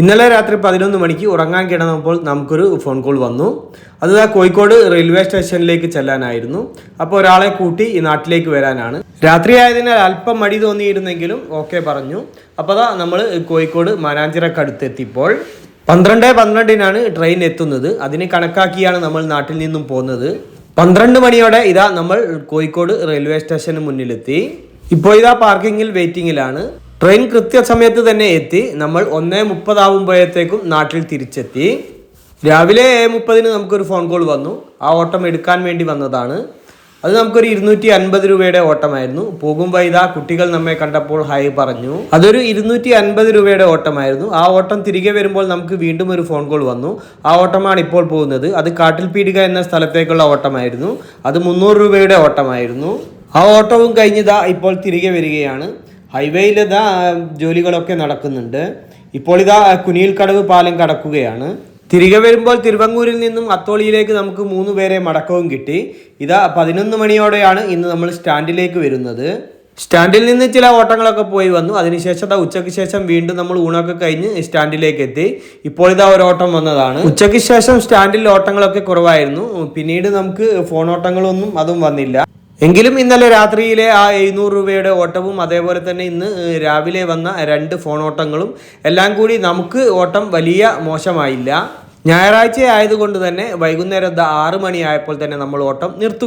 ഇന്നലെ രാത്രി പതിനൊന്ന് മണിക്ക് ഉറങ്ങാൻ കിടന്നപ്പോൾ നമുക്കൊരു ഫോൺ കോൾ വന്നു. അത് ആ കോഴിക്കോട് റെയിൽവേ സ്റ്റേഷനിലേക്ക് ചെല്ലാനായിരുന്നു. അപ്പോൾ ഒരാളെ കൂട്ടി ഈ നാട്ടിലേക്ക് വരാനാണ്. രാത്രി ആയതിനാൽ അല്പം മടി തോന്നിയിരുന്നെങ്കിലും ഓക്കെ പറഞ്ഞു. അപ്പോൾ അതാ നമ്മൾ കോഴിക്കോട് മാനാഞ്ചിറക്കടുത്തെത്തിയപ്പോൾ പന്ത്രണ്ട് പന്ത്രണ്ടിനാണ് ട്രെയിൻ എത്തുന്നത്. അതിന് കണക്കാക്കിയാണ് നമ്മൾ നാട്ടിൽ നിന്നും പോകുന്നത് പന്ത്രണ്ട് മണിയോടെ ഇതാ നമ്മൾ കോഴിക്കോട് റെയിൽവേ സ്റ്റേഷന് മുന്നിലെത്തി. ഇപ്പോൾ ഇതാ പാർക്കിങ്ങിൽ വെയിറ്റിംഗിലാണ് ട്രെയിൻ കൃത്യസമയത്ത് തന്നെ എത്തി. നമ്മൾ ഒന്നേ മുപ്പതാവുമ്പോഴത്തേക്കും നാട്ടിൽ തിരിച്ചെത്തി. രാവിലെ മുപ്പതിന് നമുക്കൊരു ഫോൺ കോൾ വന്നു. ആ ഓട്ടം എടുക്കാൻ വേണ്ടി വന്നതാണ്. അത് നമുക്കൊരു ഇരുന്നൂറ്റി അൻപത് രൂപയുടെ ഓട്ടമായിരുന്നു. പോകുമ്പോൾ ഇതാ കുട്ടികൾ നമ്മെ കണ്ടപ്പോൾ ഹായ് പറഞ്ഞു. അതൊരു ഇരുന്നൂറ്റി അൻപത് രൂപയുടെ ഓട്ടമായിരുന്നു. ആ ഓട്ടം തിരികെ വരുമ്പോൾ നമുക്ക് വീണ്ടും ഒരു ഫോൺ കോൾ വന്നു. ആ ഓട്ടമാണ് ഇപ്പോൾ പോകുന്നത്. അത് കാട്ടിൽപീടിക എന്ന സ്ഥലത്തേക്കുള്ള ഓട്ടമായിരുന്നു. അത് മുന്നൂറ് രൂപയുടെ ഓട്ടമായിരുന്നു. ആ ഓട്ടവും കഴിഞ്ഞിതാ ഇപ്പോൾ തിരികെ വരികയാണ്. ഹൈവേയിൽ ഇതാ ജോലികളൊക്കെ നടക്കുന്നുണ്ട്. ഇപ്പോൾ ഇതാ കുനിയിൽ കടവ് പാലം കടക്കുകയാണ്. തിരികെ വരുമ്പോൾ തിരുവങ്ങൂരിൽ നിന്നും അത്തോളിയിലേക്ക് നമുക്ക് മൂന്ന് പേരെ മടക്കവും കിട്ടി. ഇതാ പതിനൊന്ന് മണിയോടെയാണ് ഇന്ന് നമ്മൾ സ്റ്റാൻഡിലേക്ക് വരുന്നത്. സ്റ്റാൻഡിൽ നിന്ന് ചില ഓട്ടങ്ങളൊക്കെ പോയി വന്നു. അതിനുശേഷം അതാ ഉച്ചയ്ക്ക് ശേഷം വീണ്ടും നമ്മൾ ഊണൊക്കെ കഴിഞ്ഞ് സ്റ്റാൻഡിലേക്ക് എത്തി. ഇപ്പോൾ ഇതാ ഒരു ഓട്ടം വന്നതാണ്. ഉച്ചയ്ക്ക് ശേഷം സ്റ്റാൻഡിൽ ഓട്ടങ്ങളൊക്കെ കുറവായിരുന്നു. പിന്നീട് നമുക്ക് ഫോൺ ഓട്ടങ്ങളൊന്നും അതും വന്നില്ല. എങ്കിലും ഇന്നലെ രാത്രിയിലെ ആ എഴുന്നൂറ് രൂപയുടെ ഓട്ടവും അതേപോലെ തന്നെ ഇന്ന് രാവിലെ വന്ന രണ്ട് ഫോൺ ഓട്ടങ്ങളും എല്ലാം കൂടി നമുക്ക് ഓട്ടം വലിയ മോശമായില്ല. ഞായറാഴ്ച ആയതുകൊണ്ട് തന്നെ വൈകുന്നേരം ആറ് മണിയായപ്പോൾ തന്നെ നമ്മൾ ഓട്ടം നിർത്തുക